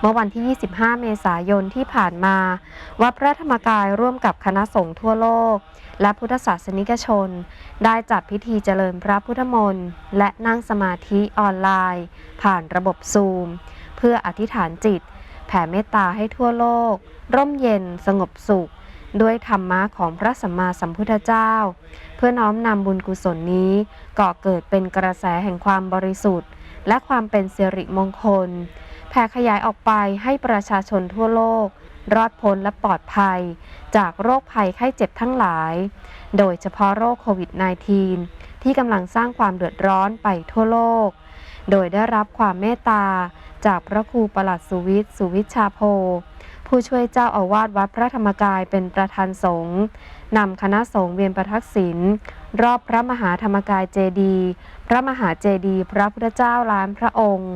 เมื่อวันที่ 25 เมษายนที่ผ่านมา วัดพระธรรมกายร่วมกับคณะสงฆ์ทั่วโลก และพุทธศาสนิกชน ได้จัดพิธีเจริญพระพุทธมนต์ และนั่งสมาธิออนไลน์ ผ่านระบบซูม เพื่ออธิษฐานจิต แผ่เมตตาให้ทั่วโลก ร่มเย็นสงบสุข ด้วยธรรมะของพระสัมมาสัมพุทธเจ้า เพื่อน้อมนำบุญกุศลนี้ก่อเกิดเป็นกระแสแห่งความบริสุทธิ์ และความเป็นสิริมงคล แผ่ขยายออกไปให้ประชาชนทั่วโลก รอดพ้นและปลอดภัย จากโรคภัยไข้เจ็บทั้งหลาย โดยเฉพาะโรคโควิด -19 ที่กำลังสร้างความเดือดร้อนไปทั่วโลก โดยได้รับความเมตตา จากพระครูประหลัดสุวิทย์สุวิชชาโพ ผู้ช่วยเจ้าอาวาสวัดพระธรรมกายเป็นประธานสงฆ์นำคณะสงฆ์เวียนประทักษิณรอบพระมหาธรรมกายเจดีย์พระมหาเจดีย์พระพุทธเจ้าล้านพระองค์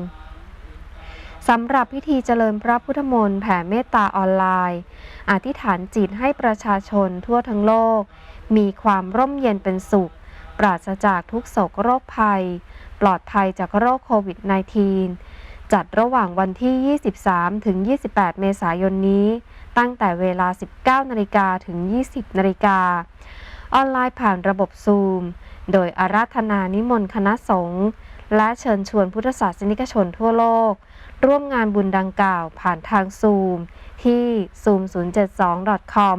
สำหรับพิธีเจริญพระพุทธมนต์แผ่เมตตาออนไลน์ อธิษฐานจิตให้ประชาชนทั่วทั้งโลก มีความร่มเย็นเป็นสุข ปราศจากทุกโศกโรคภัย ปลอดภัยจากโรคโควิด -19 จัดระหว่างวันที่ 23 ถึง 28 เมษายนนี้ ตั้งแต่เวลา 19 นาฬิกาถึง 20 นาฬิกา ออนไลน์ผ่านระบบซูม โดยอาราธนานิมนต์คณะสงฆ์ และเชิญชวนพุทธศาสนิกชนทั่วโลก ร่วมงานบุญดังกล่าวผ่านทางซูมที่ zoom072.com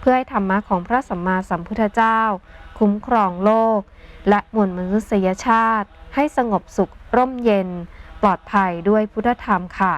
เพื่อให้ธรรมะของพระสัมมาสัมพุทธเจ้า คุ้มครองโลก และมวลมนุษยชาติ ให้สงบสุขร่มเย็น ปลอดภัยด้วยพุทธธรรมค่ะ